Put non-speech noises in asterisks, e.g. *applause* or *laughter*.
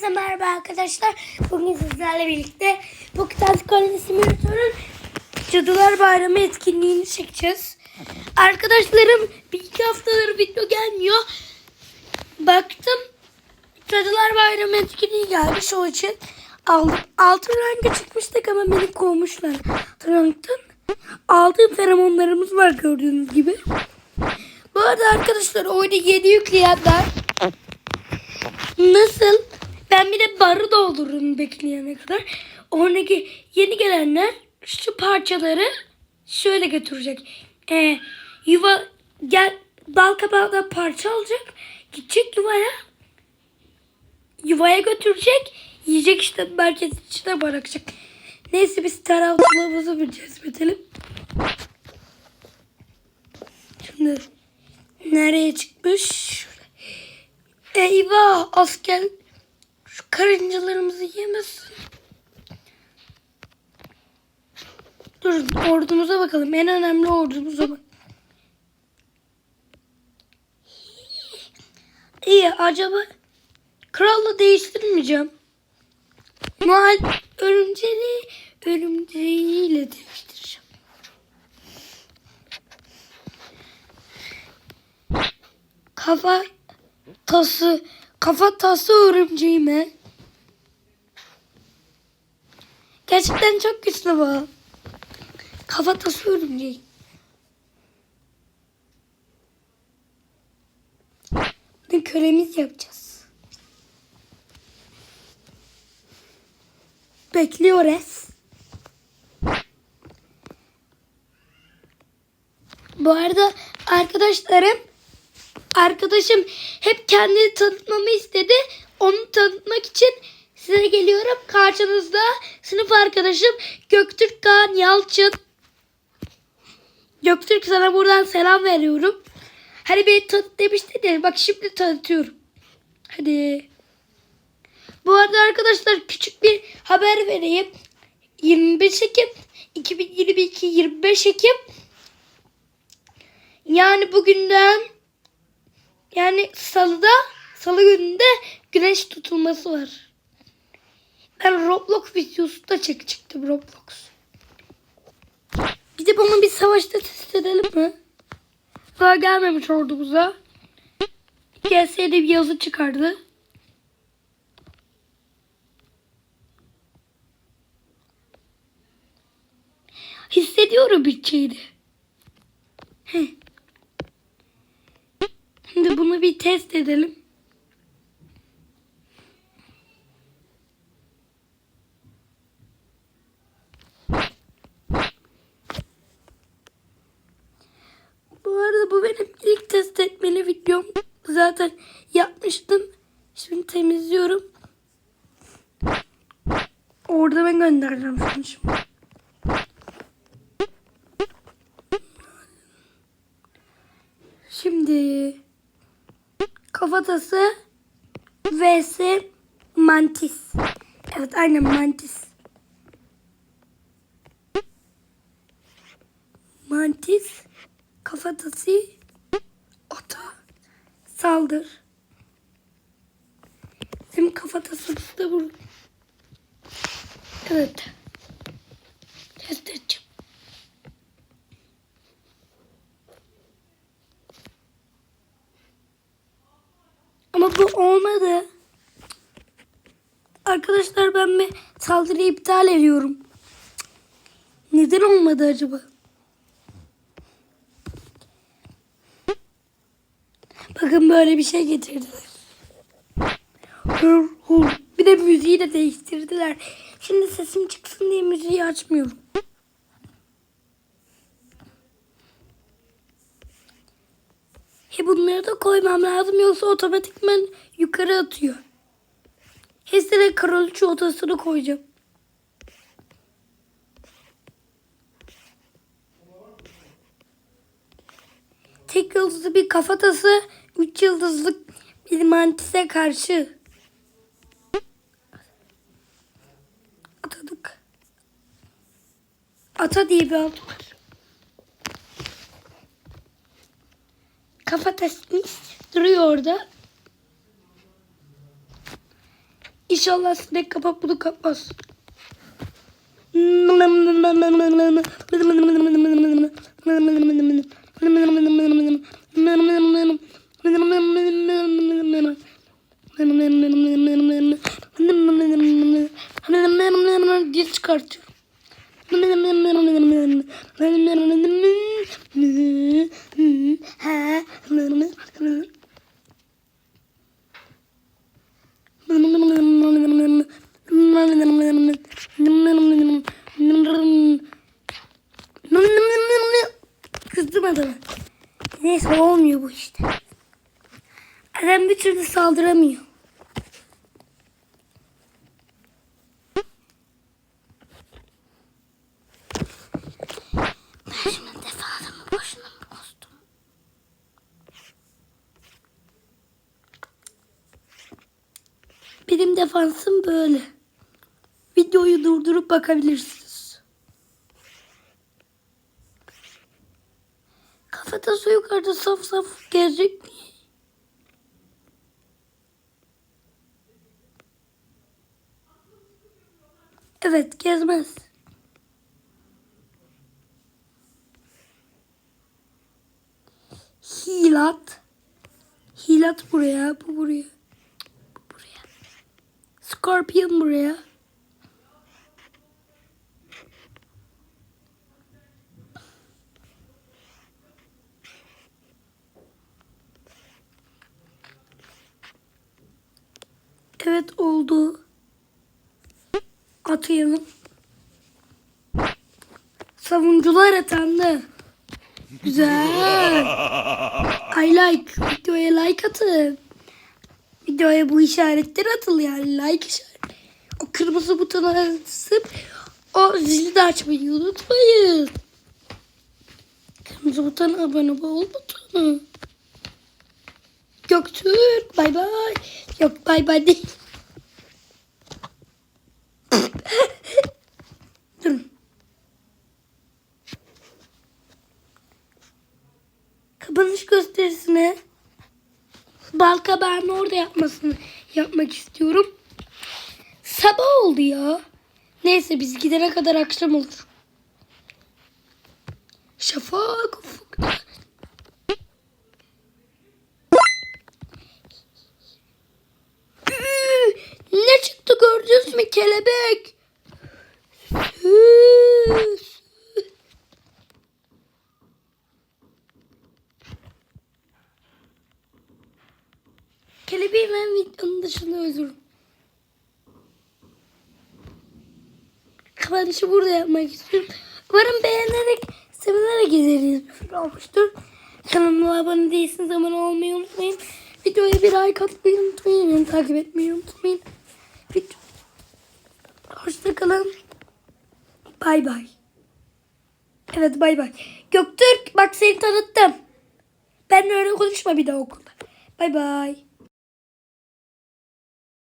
Herkese merhaba arkadaşlar. Bugün sizlerle birlikte Pocket Koloni Simülatör'ün Cadılar Bayramı etkinliğini çekeceğiz. Arkadaşlarım bir iki haftadır video gelmiyor. Baktım Cadılar Bayramı etkinliği gelmiş o için aldım. Altın renge çıkmıştık ama beni kovmuşlar. Ranktan. Aldığım feromonlarımız var gördüğünüz gibi. Bu arada arkadaşlar oyunu yeni yükleyenler Nasıl? Ben bir de barı doldururum bekleyene kadar. Oradaki yeni gelenler şu parçaları şöyle götürecek. Ee, yuva gel bal kabağında parça alacak. Gidecek yuvaya. Yuvaya götürecek. Yiyecek işte merkez içine bırakacak. Neyse biz taraflarımızı bir cezbedelim. Şimdi nereye çıkmış? Eyvah asker karıncalarımızı yemesin. Dur ordumuza bakalım. En önemli ordumuza bak. İyi acaba krallı değiştirmeyeceğim. Mal örümceği örümceğiyle değiştireceğim. Kafa tası, kafa tası örümceğime. Gerçekten çok güçlü bu. Kafa tası örümceği. Bunu kölemiz yapacağız. Bekliyoruz. Bu arada arkadaşlarım arkadaşım hep kendini tanıtmamı istedi. Onu tanıtmak için size geliyorum. Karşınızda sınıf arkadaşım Göktürk Kaan Yalçın. Göktürk sana buradan selam veriyorum. Hani beni tanıt demiştin ya. Bak şimdi tanıtıyorum. Hadi. Bu arada arkadaşlar küçük bir haber vereyim. 25 Ekim 2022 25 Ekim yani bugünden yani salıda salı gününde güneş tutulması var. Ben Roblox videosu da çekecektim Roblox. Bir de bunu bir savaşta test edelim mi? Daha gelmemiş ordumuza. Gelseydi bir yazı çıkardı. Hissediyorum bütçeyi de. Heh. Şimdi bunu bir test edelim. Bu arada bu benim ilk test etmeli videom. Zaten yapmıştım. Şimdi temizliyorum. Orada ben göndereceğim şunu şimdi. Şimdi kafatası vs mantis. Evet aynen mantis. Mantis kafatası ata saldır. Bizim kafatası da bu. Evet. Test edeceğim. Ama bu olmadı. Arkadaşlar ben bir saldırıyı iptal ediyorum. Neden olmadı acaba? Bakın böyle bir şey getirdiler. Hır hır. Bir de müziği de değiştirdiler. Şimdi sesim çıksın diye müziği açmıyorum. He bunları da koymam lazım yoksa otomatikman yukarı atıyor. Hepsine kraliçe odasını koyacağım. Tek yıldızlı bir kafatası, üç yıldızlı bir mantise karşı. Atadık. Ata diye bir alt var. Kafa tasmış duruyor orada. İnşallah sinek kapak bunu kapmaz. Dil çıkartıyorum. Kızdım adamı. Neyse olmuyor bu işte. Adam bir türlü saldıramıyor. Ben şimdi boşuna mı bostum? Benim defansım böyle. Videoyu durdurup bakabilirsiniz. Kafatası yukarıda saf saf gezecek mi? Evet gezmez. Hilat. Hilat buraya, bu buraya. Bu buraya. Scorpion buraya. Evet oldu. Atayalım. Savuncular atandı. Güzel. *laughs* I like. Videoya like atın. Videoya bu işaretler atıl yani. Like işareti. O kırmızı butona basıp o zili de açmayı unutmayın. Kırmızı butona abone ol butonu. Göktürk bay bay. Yok bay bay değil. Bal kabağını orada yapmasını yapmak istiyorum. Sabah oldu ya. Neyse biz gidene kadar akşam olur. Şafak ufukta. Ne çıktı gördünüz mü kelebek? Kelebeği ben videonun dışında öldürürüm. Kapanışı burada yapmak istiyorum. Umarım beğenerek, sevinerek izlediğiniz bir film olmuştur. Kanalıma abone değilseniz abone olmayı unutmayın. Videoya bir like atmayı unutmayın. Beni takip etmeyi unutmayın. Video... Hoşçakalın. Bay bay. Evet bay bay. Göktürk bak seni tanıttım. Ben öyle konuşma bir daha okulda. Bay bay.